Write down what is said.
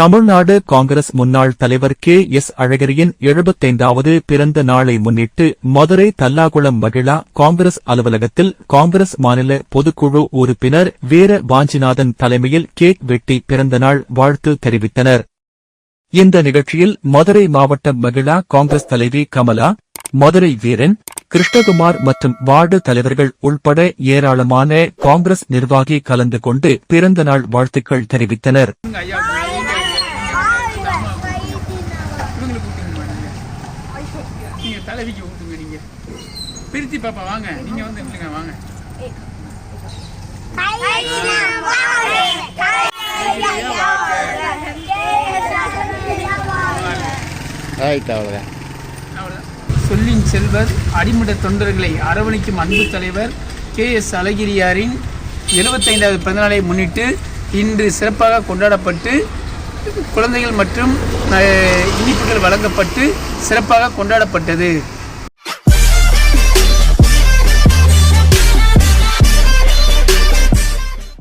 தமிழ்நாடு காங்கிரஸ் முன்னாள் தலைவர் K. S. அழகிரியின் எழுபத்தைந்தாவது பிறந்த நாளை முன்னிட்டு மதுரை தல்லாகுளம் மகிழா காங்கிரஸ் அலுவலகத்தில் காங்கிரஸ் மாநில பொதுக்குழு உறுப்பினர் வீர வாஞ்சிநாதன் தலைமையில் கேக் வெட்டி பிறந்தநாள் வாழ்த்து தெரிவித்தனர். இந்த நிகழ்ச்சியில் மதுரை மாவட்ட மகிழா காங்கிரஸ் தலைவி கமலா மதுரை வீரன் கிருஷ்ணகுமார் மற்றும் வார்டு தலைவர்கள் உள்பட ஏராளமான காங்கிரஸ் நிர்வாகி கலந்து கொண்டு பிறந்தநாள் வாழ்த்துக்கள் தெரிவித்தனர். நீங்க நீங்க தலைவிக்கு ஊட்டுங்க நீங்க பிரித்தி பாப்பா வாங்க. நீங்க வந்து இல்லைங்க வாங்க. ஆயிட்டு அவ்வளோதான். சொல்லின் செல்வர் அடிமட்ட தொண்டர்களை அரவணைக்கும் அன்பு தலைவர் கே எஸ் அழகிரியாரின் எழுபத்தைந்தாவது பிறந்தநாளை முன்னிட்டு இன்று சிறப்பாக கொண்டாடப்பட்டு குழந்தைகள் மற்றும் இனிப்புகள் வழங்கப்பட்டு சிறப்பாக கொண்டாடப்பட்டது.